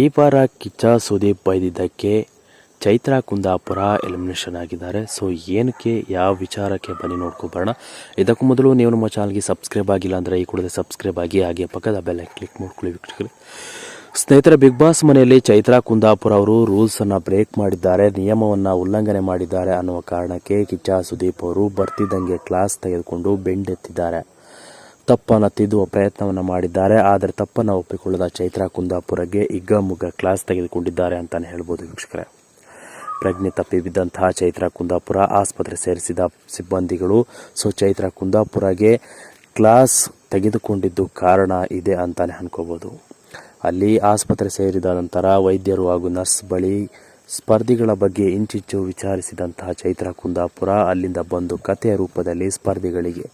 ಈ ವಾರ ಕಿಚ್ಚ ಸುದೀಪ್ ಬೈದಿದ್ದಕ್ಕೆ ಚೈತ್ರ ಕುಂದಾಪುರ ಎಲಿಮಿನೇಷನ್ ಆಗಿದ್ದಾರೆ. ಸೊ ಏನಕ್ಕೆ ಯಾವ ವಿಚಾರಕ್ಕೆ ಬನ್ನಿ ನೋಡ್ಕೊಬರೋಣ ಇದಕ್ಕೂ ಮೊದಲು ನೀವು ನಮ್ಮ ಚಾನಲ್ಗೆ ಸಬ್ಸ್ಕ್ರೈಬ್ ಆಗಿಲ್ಲ ಅಂದರೆ ಈ ಕೂಡಲೇ ಸಬ್ಸ್ಕ್ರೈಬ್ ಆಗಿ, ಹಾಗೆ ಪಕ್ಕದ ಬೆಲ್ಲ ಕ್ಲಿಕ್ ಮಾಡ್ಕೊಳ್ಳಿ ವೀಕ್ಷಕರು. ಸ್ನೇಹಿತರೆ ಬಿಗ್ ಬಾಸ್ ಮನೆಯಲ್ಲಿ ಚೈತ್ರ ಕುಂದಾಪುರ ಅವರು ರೂಲ್ಸನ್ನು ಬ್ರೇಕ್ ಮಾಡಿದ್ದಾರೆ, ನಿಯಮವನ್ನು ಉಲ್ಲಂಘನೆ ಮಾಡಿದ್ದಾರೆ ಅನ್ನುವ ಕಾರಣಕ್ಕೆ ಕಿಚ್ಚ ಸುದೀಪ್ ಅವರು ಬರ್ತಿದ್ದಂಗೆ ಕ್ಲಾಸ್ ತೆಗೆದುಕೊಂಡು ಬೆಂಡೆತ್ತಿದ್ದಾರೆ. ತಪ್ಪನ್ನು ತಿದ್ದುವ ಪ್ರಯತ್ನವನ್ನು ಮಾಡಿದ್ದಾರೆ. ಆದರೆ ತಪ್ಪನ್ನು ಒಪ್ಪಿಕೊಳ್ಳದ ಚೈತ್ರಾ ಕುಂದಾಪುರಗೆ ಇಗ್ಗಮುಗ್ಗ ಕ್ಲಾಸ್ ತೆಗೆದುಕೊಂಡಿದ್ದಾರೆ ಅಂತಲೇ ಹೇಳ್ಬೋದು ವೀಕ್ಷಕರೇ. ಪ್ರಜ್ಞೆ ತಪ್ಪಿ ಬಿದ್ದಂತಹ ಚೈತ್ರ ಕುಂದಾಪುರ ಆಸ್ಪತ್ರೆ ಸೇರಿಸಿದ ಸಿಬ್ಬಂದಿಗಳು, ಸೊ ಚೈತ್ರಾ ಕುಂದಾಪುರಗೆ ಕ್ಲಾಸ್ ತೆಗೆದುಕೊಂಡಿದ್ದು ಕಾರಣ ಇದೆ ಅಂತಾನೆ ಅನ್ಕೋಬೋದು. ಅಲ್ಲಿ ಆಸ್ಪತ್ರೆ ಸೇರಿದ ನಂತರ ವೈದ್ಯರು ಹಾಗೂ ನರ್ಸ್ ಬಳಿ ಸ್ಪರ್ಧಿಗಳ ಬಗ್ಗೆ ಇಂಚಿಚ್ಚು ವಿಚಾರಿಸಿದಂತಹ ಚೈತ್ರ ಕುಂದಾಪುರ, ಅಲ್ಲಿಂದ ಬಂದು ಕಥೆಯ ರೂಪದಲ್ಲಿ ಸ್ಪರ್ಧಿಗಳಿಗೆ.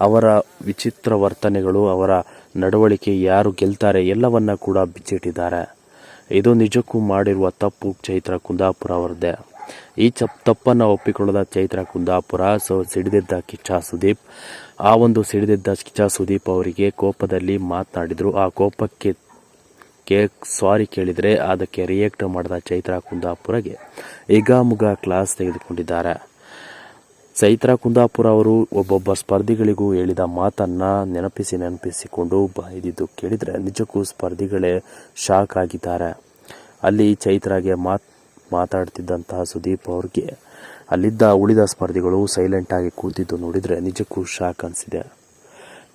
ಅವರ ವಿಚಿತ್ರ ವರ್ತನೆಗಳು, ಅವರ ನಡವಳಿಕೆ, ಯಾರು ಗೆಲ್ತಾರೆ ಎಲ್ಲವನ್ನ ಕೂಡ ಬಿಚ್ಚಿಟ್ಟಿದ್ದಾರೆ. ಇದು ನಿಜಕ್ಕೂ ಮಾಡಿರುವ ತಪ್ಪು, ಚೈತ್ರ ಕುಂದಾಪುರ ಅವರದ್ದೇ. ಈ ಚಪ್, ತಪ್ಪನ್ನು ಒಪ್ಪಿಕೊಳ್ಳದ ಚೈತ್ರ ಕುಂದಾಪುರ, ಸೊ, ಸಿಡಿದಿದ್ದ ಕಿಚ್ಚ ಸುದೀಪ್. ಆ ಒಂದು ಸಿಡಿದಿದ್ದ ಕಿಚ್ಚ ಸುದೀಪ್ ಅವರಿಗೆ ಕೋಪದಲ್ಲಿ ಮಾತನಾಡಿದರು. ಆ ಕೋಪಕ್ಕೆ ಕೆ, ಸಾರಿ ಕೇಳಿದರೆ ಅದಕ್ಕೆ ರಿಯಾಕ್ಟ್ ಮಾಡಿದ ಚೈತ್ರಾ ಕುಂದಾಪುರಗೆ. ಈಗಾಮುಗ ಕ್ಲಾಸ್ ತೆಗೆದುಕೊಂಡಿದ್ದಾರೆ. ಚೈತ್ರಾ ಕುಂದಾಪುರ ಅವರು ಒಬ್ಬೊಬ್ಬ ಸ್ಪರ್ಧಿಗಳಿಗೂ ಹೇಳಿದ ಮಾತನ್ನು ನೆನಪಿಸಿ ನೆನಪಿಸಿಕೊಂಡು ಬೈದಿದ್ದು ಕೇಳಿದರೆ ನಿಜಕ್ಕೂ ಸ್ಪರ್ಧಿಗಳೇ ಶಾಕ್ ಆಗಿದ್ದಾರೆ. ಅಲ್ಲಿ ಚೈತ್ರಾಗೆ ಮಾತ್, ಮಾತಾಡ್ತಿದ್ದಂತಹ ಸುದೀಪ್ ಅವ್ರಿಗೆ ಅಲ್ಲಿದ್ದ ಉಳಿದ ಸ್ಪರ್ಧಿಗಳು ಸೈಲೆಂಟಾಗಿ ಕೂತಿದ್ದು ನೋಡಿದರೆ ನಿಜಕ್ಕೂ ಶಾಕ್ ಅನಿಸಿದೆ.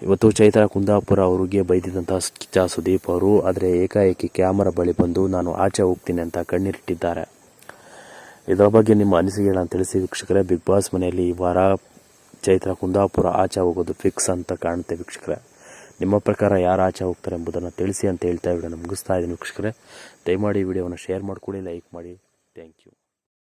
ಇವತ್ತು ಚೈತ್ರ ಕುಂದಾಪುರ ಅವರಿಗೆ ಬೈದಿದ್ದಂಥ ಕಿಚ್ಚ ಸುದೀಪ್ ಅವರು, ಆದರೆ ಏಕಾಏಕಿ ಕ್ಯಾಮರಾ ಬಳಿ ಬಂದು ನಾನು ಆಚೆ ಹೋಗ್ತೀನಿ ಅಂತ ಕಣ್ಣೀರಿಟ್ಟಿದ್ದಾರೆ. ಇದರ ಬಗ್ಗೆ ನಿಮ್ಮ ಅನಿಸಿಕೆಗಳನ್ನು ತಿಳಿಸಿ ವೀಕ್ಷಕರೇ ಬಿಗ್ ಬಾಸ್ ಮನೆಯಲ್ಲಿ ಈ ವಾರ ಚೈತ್ರ ಕುಂದಾಪುರ ಆಚೆ ಹೋಗೋದು ಫಿಕ್ಸ್ ಅಂತ ಕಾಣುತ್ತೆ ವೀಕ್ಷಕರೇ. ನಿಮ್ಮ ಪ್ರಕಾರ ಯಾರು ಆಚೆ ಹೋಗ್ತಾರೆ ಎಂಬುದನ್ನು ತಿಳಿಸಿ ಅಂತ ಹೇಳ್ತಾ ವಿಡಿಯೋನ ಮುಗಿಸ್ತಾ ಇದ್ದೀನಿ ವೀಕ್ಷಕರೇ. ದಯಮಾಡಿ ವಿಡಿಯೋವನ್ನು ಶೇರ್ ಮಾಡಿಕೊಡಿ ಲೈಕ್ ಮಾಡಿ. Thank you